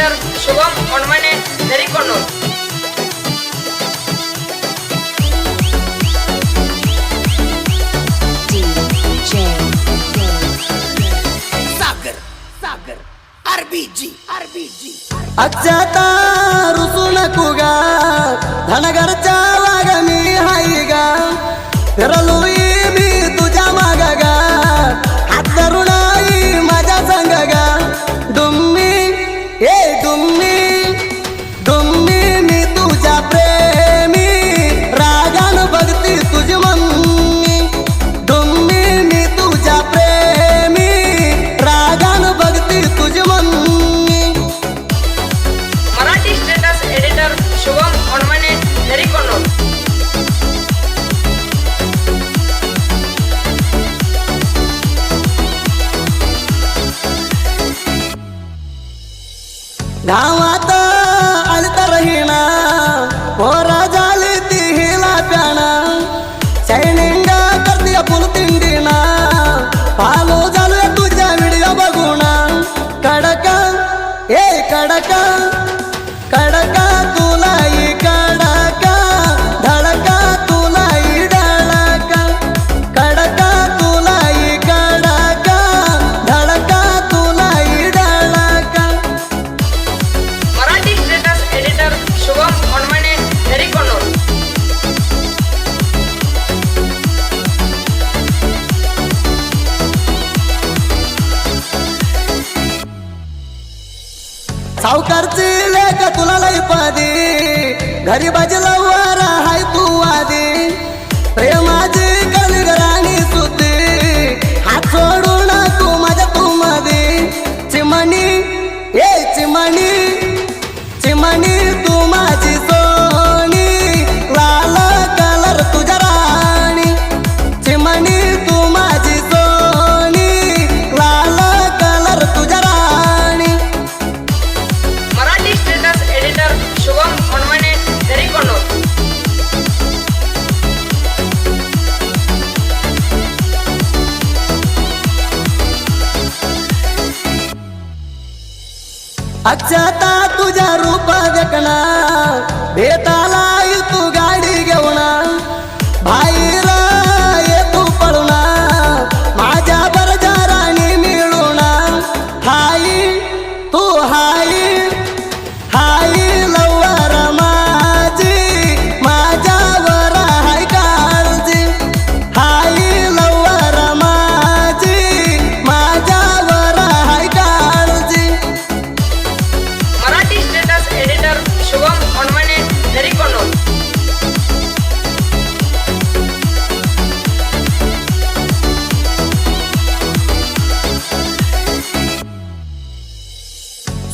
Doctor சுகம் ஒன்மனே தெரிக்கொள்ளும் أجاتا رسولك وقال Дала घरी बाजूला अक्षता तुझ्या रूप देखना बेता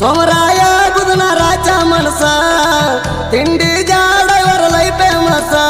సోమరాయ బుధన రాజా మనసా తిండి జాడ ఎవరు లైపే మసా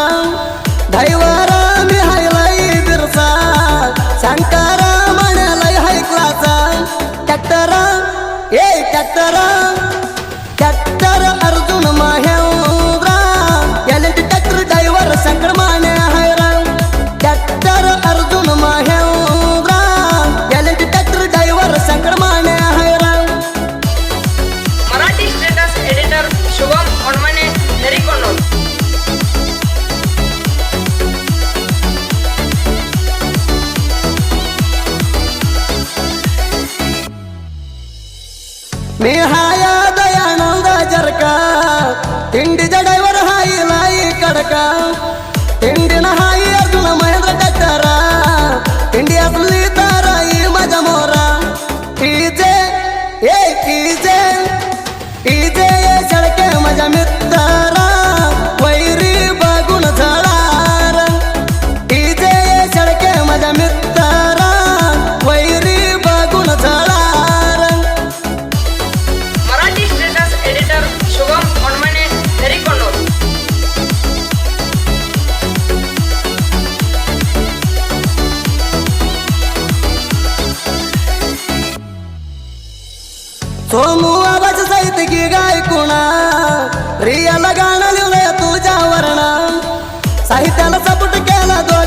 निहाया दयानंदा जरका इंडीच्या ड्रायव्हर हाई लाई कडका इंडियन हाई अर्जुन महेंद्र टक्करा इंडिया आपली ताराई माझ्या मोरा इजे ए इजे इजे ये सडके माझ्या मित्रा सोमू आवाज सहित की गाय कुणा? रियाला गाणं लिहूया तुझ्या वरणा साहित्याला सपोर्ट केला दोन